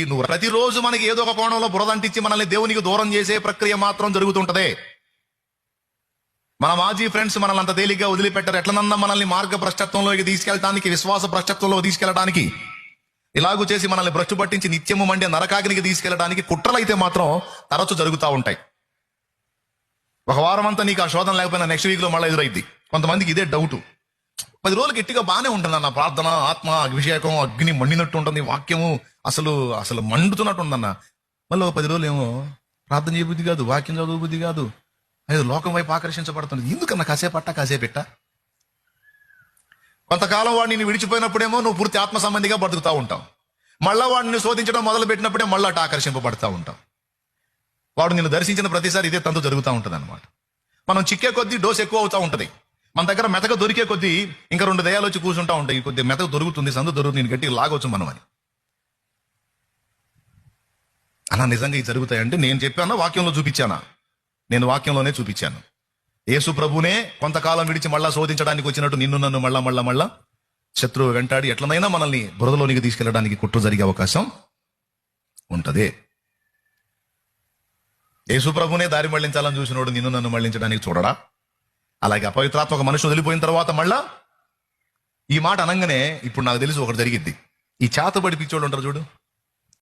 నువ్వు ప్రతిరోజు మనకి ఏదో ఒక కోణంలో బురదంటించి మనల్ని దేవునికి దూరం చేసే ప్రక్రియ మాత్రం జరుగుతుంటదే. మన మాజీ ఫ్రెండ్స్ మనల్ని అంత తేలిగ్గా వదిలిపెట్టారు. ఎట్లనన్నా మనల్ని మార్గ భ్రష్టత్వంలోకి తీసుకెళ్ళడానికి విశ్వాస భ్రష్టత్వంలో తీసుకెళ్ళడానికి ఇలాగూ చేసి మనల్ని భ్రష్టు పట్టించి నిత్యము మండే నరకాగ్నికి తీసుకెళ్ళడానికి కుట్రలైతే మాత్రం తరచు జరుగుతూ ఉంటాయి. ఒక వారం అంతా నీకు ఆ శోధన లేకపోయినా నెక్స్ట్ వీక్లో మళ్ళీ ఎదురైద్ది. కొంతమందికి ఇదే డౌట్ పది రోజులు గట్టిగా బాగానే ఉంటుంది అన్న ప్రార్థన ఆత్మ అభిషేకం అగ్ని మండినట్టు ఉంటుంది వాక్యము అసలు అసలు మండుతున్నట్టు ఉందన్న. మళ్ళీ పది రోజులు ఏమో ప్రార్థన చేయబుద్ధి కాదు వాక్యం చదువు బుద్ధి కాదు. అది లోకం వైపు ఆకర్షించబడుతుంది. ఎందుకన్నా కాసేపట్ట కాసేపెట్ట? కొంతకాలం వాడు నిన్ను విడిచిపోయినప్పుడేమో నువ్వు పూర్తి ఆత్మ సంబంధిగా బతుకుతా ఉంటావు. మళ్ళా వాడిని శోధించడం మొదలు పెట్టినప్పుడే మళ్ళా అటు ఆకర్షింపబడతా ఉంటావు. వాడు నిన్ను దర్శించిన ప్రతిసారి ఇదే తంతు జరుగుతూ ఉంటుంది అనమాట మనం చిక్కే కొద్దీ డోస్ ఎక్కువ అవుతా ఉంటది. మన దగ్గర మెతక దొరికే కొద్దీ ఇంకా రెండు దయాలు వచ్చి కూర్చుంటా ఉంటాయి. కొద్ది మెతక దొరుకుతుంది సందు దొరుకుతుంది నేను గట్టి లాగొచ్చు మనం అని. అలా నిజంగా ఇది జరుగుతాయంటే నేను చెప్పానా వాక్యంలో చూపించానా? నేను వాక్యంలోనే చూపించాను. యేసు ప్రభునే కొంతకాలం విడిచి మళ్ళా శోధించడానికి వచ్చినట్టు నిన్ను నన్ను మళ్ళా మళ్ళా మళ్ళా శత్రువు వెంటాడి ఎట్లనైనా మనల్ని బురదలోనికి తీసుకెళ్ళడానికి కుట్ర జరిగే అవకాశం ఉంటది. యేసు ప్రభునే దారి మళ్ళించాలని చూసినోడు నిన్ను నన్ను మళ్ళించడానికి చూడడా? అలాగే అపవిత్రాత్మ ఒక మనిషి వదిలిపోయిన తర్వాత మళ్ళా ఈ మాట అనగానే ఇప్పుడు నాకు తెలిసి ఒకటి జరిగింది ఈ చేతబడి పిచ్చోళ్ళు ఉంటారు చూడు.